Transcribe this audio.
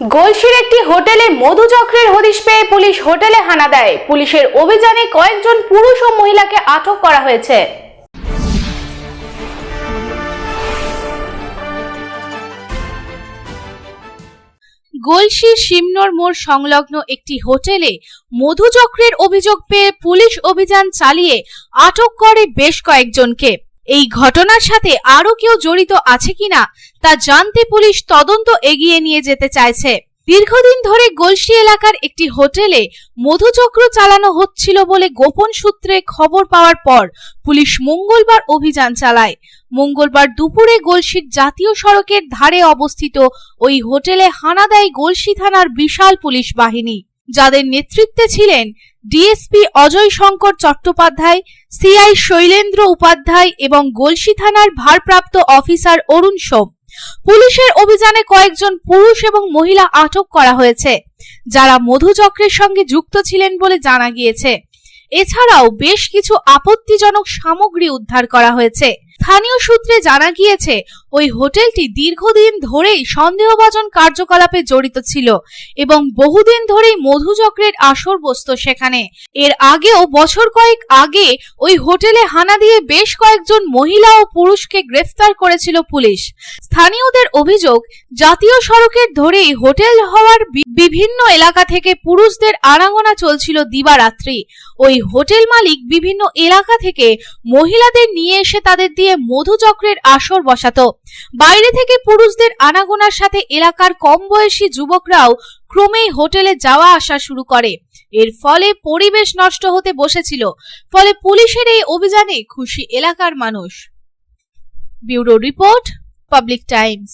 গোলসির একটি হোটেলে মধুচক্রের হদিশ পেয়ে পুলিশ হোটেলে হানা দেয়। পুলিশের অভিযানে কয়েকজন পুরুষ ও মহিলাকে আটক করা হয়েছে। গোলসির শিমনর মোড় সংলগ্ন একটি হোটেলে মধুচক্রের অভিযোগ পেয়ে পুলিশ অভিযান চালিয়ে আটক করে বেশ কয়েকজনকে। এই ঘটনার সাথে আরও কেউ জড়িত আছে কিনা তা জানতে পুলিশ তদন্ত এগিয়ে নিয়ে যেতে চাইছে। দীর্ঘদিন ধরে গোলসি এলাকার একটি হোটেলে মধুচক্র চালানো হচ্ছিল বলে গোপন সূত্রে খবর পাওয়ার পর পুলিশ মঙ্গলবার অভিযান চালায়। মঙ্গলবার দুপুরে গলসির জাতীয় সড়কের ধারে অবস্থিত ওই হোটেলে হানা দেয় গলসি থানার বিশাল পুলিশ বাহিনী। যাদের নেতৃত্বে ছিলেন ডিএসপি অজয় শঙ্কর চট্টোপাধ্যায় সিআই শৈলেন্দ্র উপাধ্যায় এবং গলসি থানার ভারপ্রাপ্ত অফিসার অরুণ সোম। পুলিশের অভিযানে কয়েকজন পুরুষ এবং মহিলা আটক করা হয়েছে, যারা মধুচক্রের সঙ্গে যুক্ত ছিলেন বলে জানা গিয়েছে। এছাড়াও বেশ কিছু আপত্তিজনক সামগ্রী উদ্ধার করা হয়েছে। স্থানীয় সূত্রে জানা গিয়েছে, ওই হোটেলটি দীর্ঘদিন ধরেই সন্দেহভাজন কার্যকলাপে জড়িত ছিল এবং বহুদিন ধরেই মধুচক্রের আসর বসত সেখানে। এর আগেও বছর কয়েক আগে ওই হোটেলে হানা দিয়ে বেশ কয়েকজন মহিলা ও পুরুষকে গ্রেফতার করেছিল পুলিশ। স্থানীয়দের অভিযোগ, জাতীয় সড়কের ধরেই হোটেল হওয়ার বিভিন্ন এলাকা থেকে পুরুষদের আনাগোনা চলছিল দিবারাত্রি। ওই হোটেল মালিক বিভিন্ন এলাকা থেকে মহিলাদের নিয়ে এসে তাদের দিয়ে মধুচক্রের আসর বসাত। বাইরে থেকে পুরুষদের আনাগোনার সাথে এলাকার কম বয়সী যুবকরাও ক্রমেই হোটেলে যাওয়া আসা শুরু করে। এর ফলে পরিবেশ নষ্ট হতে বসেছিল। ফলে পুলিশের এই অভিযানে খুশি এলাকার মানুষ। Bureau report, Public Times.